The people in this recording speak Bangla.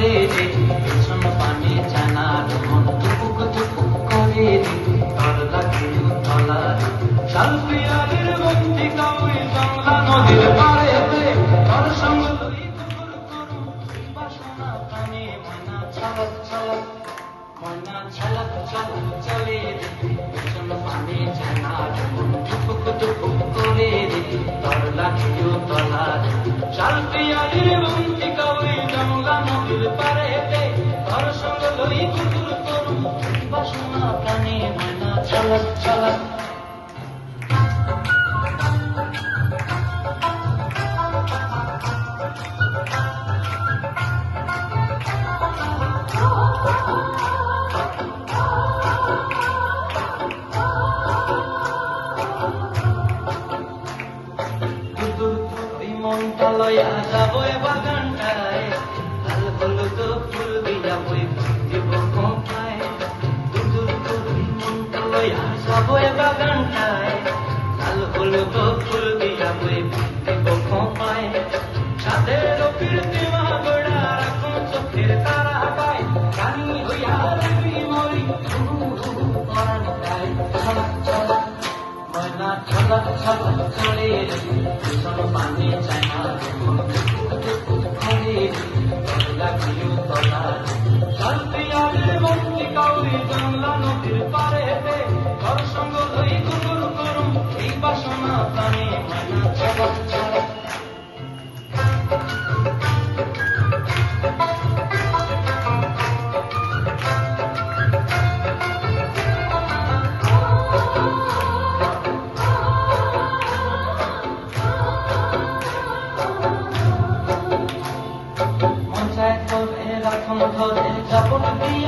করে রে, পেছন পানে জানার মন টুপুক টুপুক করে রে। তর লাগে তলা রে সালপিয়ারের ভক্তি কাউরি জংলা নদীর পারে। রে তর সঙ্গ তুই তোর করু বাসনা প্রাণে মনা ছলক ছলক মনা ছলক ছলক চলে রে। পেছন পানে জানার মন টুপুক টুপুক করে রে। তর লাগে তলা রে সালপিয়ারের ছালক ছালক দুদুর ওই মনটা লয়া যাব এ বাগানটায়। লাল হলুদ ফুল দিয়া বই এ বাগানটায় লাল হলুদ ফুল দিয়া বই দিব কোথায় সাদের কীর্তি মা গোড়া রাখুন চোখের তারা পায় রানী হইয়া রবি মরি ময়না ছলক ছলক চলে ভীষণ পানি চায় না ঘরে লাগিও তলা কাউরি বাংলা নদীর